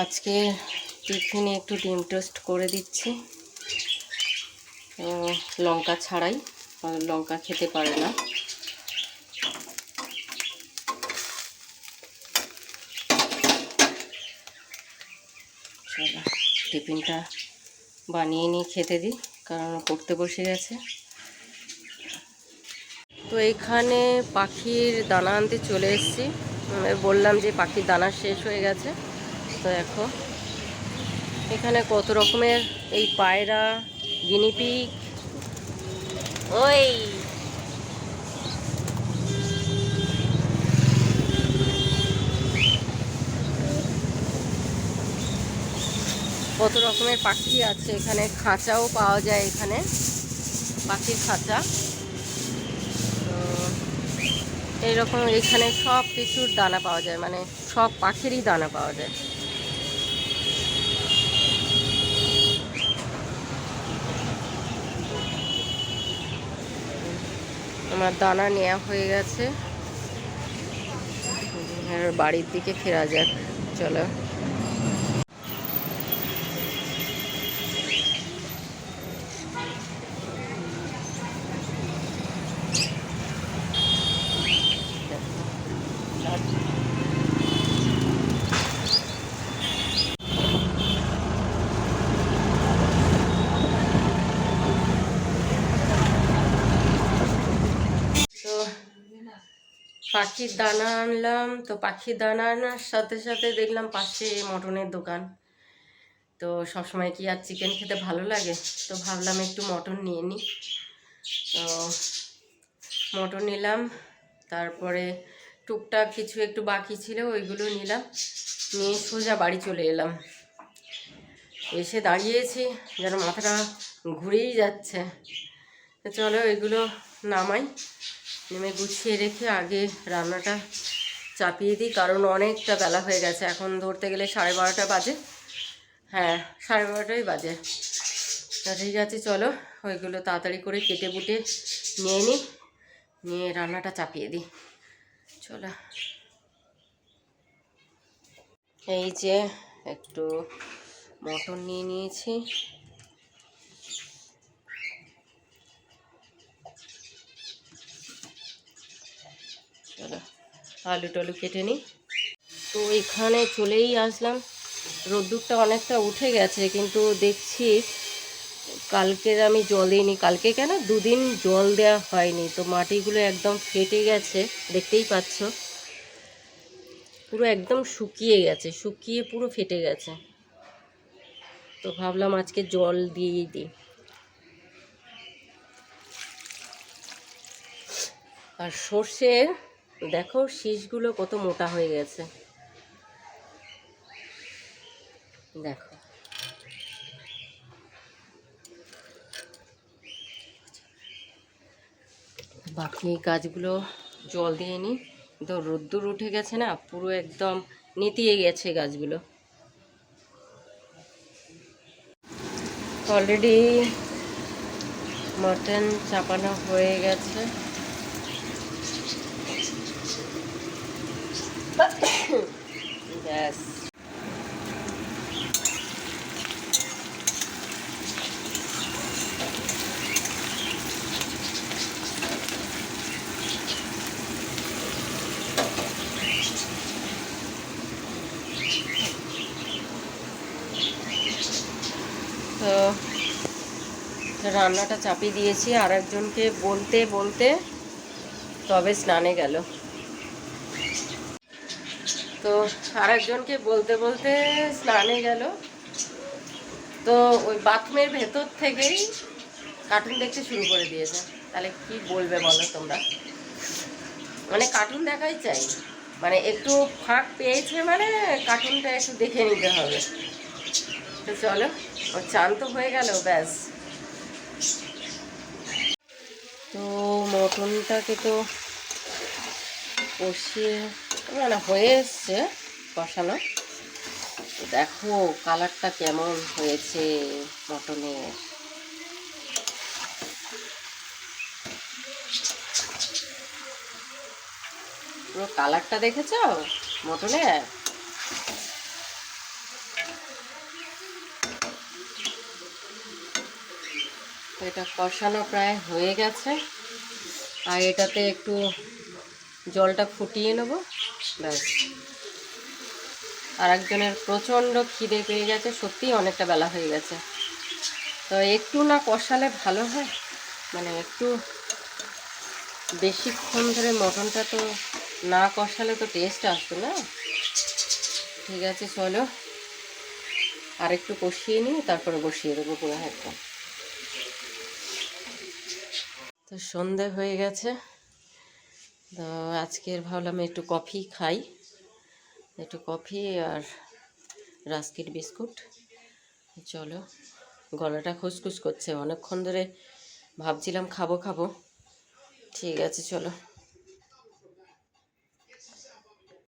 আজকে টিফিনে একটু ডিম টোস্ট করে দিচ্ছি। লঙ্কা ছাড়াই লঙ্কা খেতে পারে না। টিফিনটা বানিয়ে নিয়ে খেতে দিই, কারণ পড়তে বসে গেছে। তো এখানে পাখির দানা আনতে চলে এসেছি। বললাম যে পাখির দানা শেষ হয়ে গেছে। তো দেখো। এখানে কত রকমের এই পায়রা গিনিপিগ ওই। কত রকমের পাখি আছে এখানে। খাঁচাও পাওয়া যায় এখানে, পাখির খাঁচা। এইরকম এখানে সব কিছুর দানা পাওয়া যায় মানে সব পাখিরই দানা পাওয়া যায়। আমার দানা নেওয়া হয়ে গেছে। বাড়ির দিকে ফেরা যাক চলো তো পাখির দানা আনলাম, তো পাখির দানা আনার সাথে সাথে দেখলাম পাশে মটনের দোকান। তো সবসময় কি আর চিকেন খেতে ভালো লাগে? তো ভাবলাম একটু মটন নিয়ে নিই তো মটন নিলাম, তারপরে টুকটাক কিছু একটু বাকি ছিল, ওইগুলো নিলাম। নিয়ে সোজা বাড়ি চলে এলাম। এসে দাঁড়িয়েছি, যেন মাথাটা ঘুরেই যাচ্ছে। চলো এগুলো নামাই। নেমে গুছিয়ে রেখে আগে রান্নাটা চাপিয়ে দিই, কারণ অনেকটা বেলা হয়ে গেছে। এখন ধরতে গেলে সাড়ে বারোটা বাজে। হ্যাঁ সাড়ে বারোটাই বাজে। তা ঠিক আছে, চলো। ওইগুলো তাড়াতাড়ি করে কেটে বুটে নিয়ে নিই, নিয়ে রান্নাটা চাপিয়ে দিই। চলো। এই যে একটু মটন নিয়ে নিয়েছি। চলো, আলু টালু কেটে নিই। তো এখানে চলেই আসলাম। রোদ্দুরটা অনেকটা উঠে গেছে, কিন্তু দেখছি কালকের আমি জল দিইনি। কালকে কেন? দুদিন জল দেওয়া হয়নি, তো মাটিগুলো একদম ফেটে গেছে, দেখতেই পাচ্ছ। পুরো একদম শুকিয়ে গেছে, শুকিয়ে পুরো ফেটে গেছে। তো ভাবলাম আজকে জল দিয়েই দিই। আর সর্ষের দেখো শীষগুলো কত মোটা হয়ে গেছে। দেখো। বাকি গাছগুলো জল দিয়ে নিই। তো রোদ্দুর উঠে গেছে না, পুরো একদম নেতিয়ে গেছে গাছগুলো। অলরেডি মটন চাপানো হয়ে গেছে ব্যাস তো রান্নাটা চাপিয়ে দিয়েছি, আর একজনকে বলতে বলতে তবে স্নানে গেল। তো আর একজনকে বলতে বলতে স্নানে গেল। তো ওই বাথরুমের ভেতর থেকেই কার্টুন দেখতে শুরু করে দিয়েছে। তাহলে কি বলবে বলো তোমরা? মানে কার্টুন দেখাই চাই। মানে একটু ফাঁক পেয়েছে মানে কার্টুনটা একটু দেখে নিতে হবে। তো চলো, ও চান তো হয়ে গেল, ব্যাস। তো মটনটাকে তো কষিয়ে মানে হয়ে এসছে কষানো। দেখো কালারটা কেমন হয়েছে মটনের। পুরো কালারটা দেখেছ মটনের? তো এটা কষানো প্রায় হয়ে গেছে। আর এটাতে একটু জলটা ফুটিয়ে নেব। ব্যাস। আর একজনের প্রচণ্ড খিদে পেয়ে গেছে সত্যিই অনেকটা বেলা হয়ে গেছে। তো একটু না কষালে ভালো হয়। মানে একটু বেশিক্ষণ ধরে মটনটা তো না কষালে তো টেস্ট আসবে না। ঠিক আছে, চলো। আর একটু কষিয়ে নিই, তারপরে বসিয়ে দেবো পুরো একদম তো সন্ধে হয়ে গেছে। তো আজকের ভাবলাম একটু কফি খাই। একটু কফি আর রাস্কিট বিস্কুট। চলো, গলাটা খুসখুস করছে। অনেকক্ষণ ধরে ভাবছিলাম খাব খাব। ঠিক আছে, চলো।